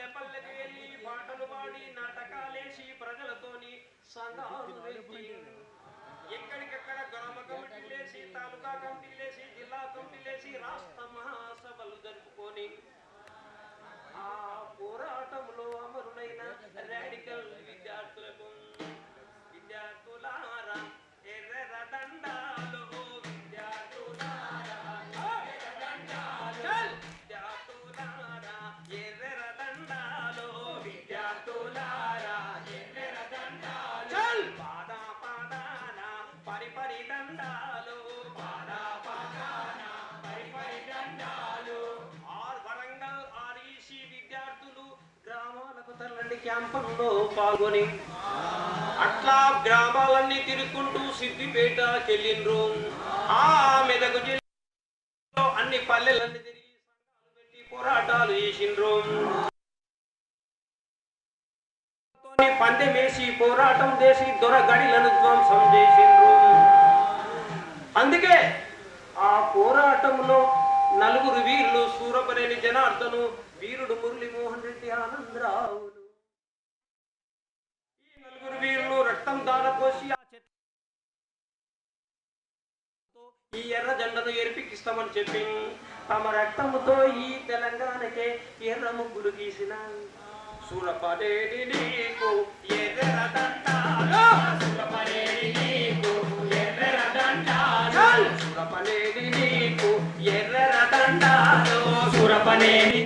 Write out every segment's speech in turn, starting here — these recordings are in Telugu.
పల్లె పల్లెకి వెళ్ళి పాటలు పాడి నాటకాలేసి ప్రజలతోని సంఘాలు క్యాంపంలో పాల్గొని అట్లా గ్రామాలన్నీ తిరుగుకుంటూ సిద్దిపేట చెల్లిండ్రు. ఆ మెదకు జిల్లాలో అన్ని పల్లెలన్నీ తిరిగి సంఘాలు పెట్టి పోరాటాలు చేసిండ్రు. పందెమేసి పోరాటం చేసి దొరగడిలను ధ్వంసం చేసిండ్రు. అందుకే ఆ పోరాటంలో నలుగురు వీరులు సూరపనేని జనార్దను వీరుడు మురళీమోహన్ రెడ్డి ఆనందరావులు. రక్తం దారపోసి ఆ చెట్టు ఈ ఎర్ర జెండను ఎరిపికిస్తామని చెప్పి తమ రక్తముతో ఈ తెలంగాణకే ఎర్ర ముగ్గులు గీసిన. సూరపనేని నీకు ఎర్ర దండాలు. సూరపనేని నీకు ఎర్ర దండాలు. సూరపనేని నీకు ఎర్ర దండాలు. సూరపనేని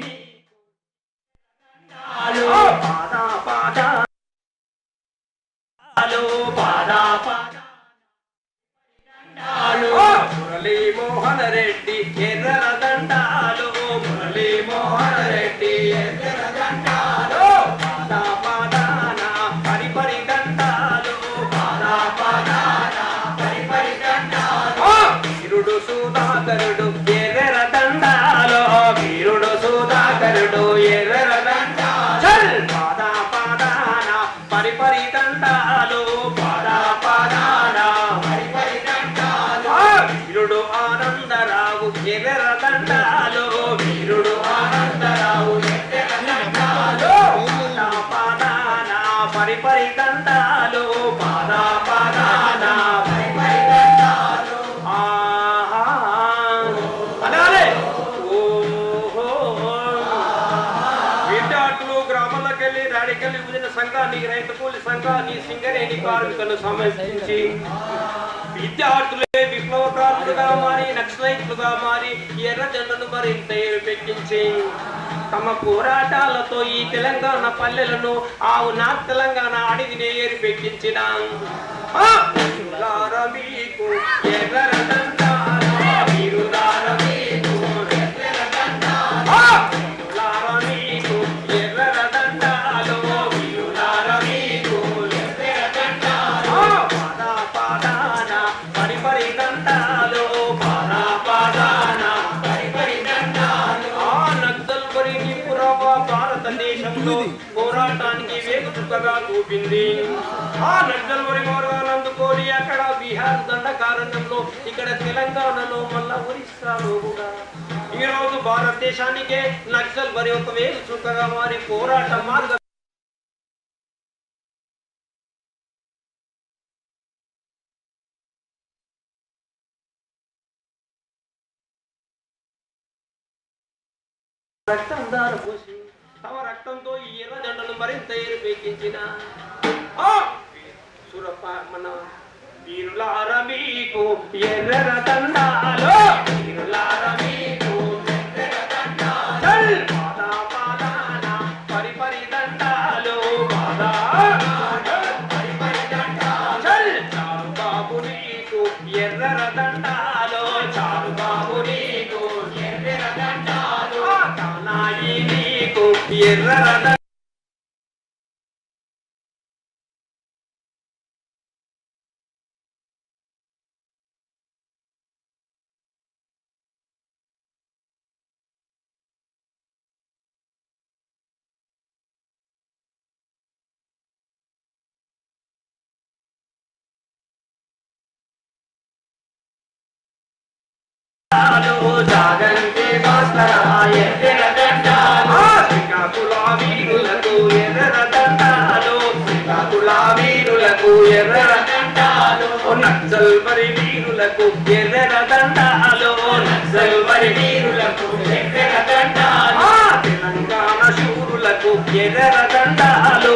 మురళీ మోహన్ రెడ్డి ఎర్ర దండాలు. మురళీ మోహన్ రెడ్డి ఎర్ర దండాలు. పాద పాదాన పరి పరి దండాలు. పాద పాదాన పరి పరి దండాలు. వీరుడు సుధాకరుడు ఎర్ర దండాలు. వీరుడు సుధాకరుడు ఎర్ర దండాలు. పాద పాదాన పరి పరి దండాలు. పాద విభజన సంఘాన్ని రైతు కూలి సంఘాన్ని సింగరేణి కార్మికులను సమర్పించి విద్యార్థులే విప్లవకారులుగా మారి నక్సలైట్లుగా మారి ఎర్ర జెండను మరింత ఎరుపెక్కించి తమ పోరాటాలతో ఈ తెలంగాణ పల్లెలను ఆవు నా తెలంగాణ అడవిని ఏరిపెక్కించిన మీకు భారతదేశంలో పోరాటానికి వేగుచుక్కగా చూపింది. ఆ నక్సల్ వరి మార్గాలు అక్కడ బీహార్ దండకారణ్యంలో ఇక్కడ తెలంగాణలో మళ్ళా ఒరిస్సాలో కూడా. ఈ రోజు భారతదేశానికే నక్సల్ వరి ఒక వేలు చుక్కగా మారి పోరాట మార్గం రక్తం దారపోసి పోసి రక్తంతో ఈ ఎర్ర జెండను మరింత ఎరుపెక్కించిన ఆ! సురప మన వీరులార మీకు ఎర్ర దండాలు వీరులార నీకు నక్సల్ మరి వీరులకు ఎర్ర దండాలు నక్సల్ మరి వీరులకు ఎర్ర దండాలు. తెలంగాణ శూరులకు ఎర్ర దండాలు.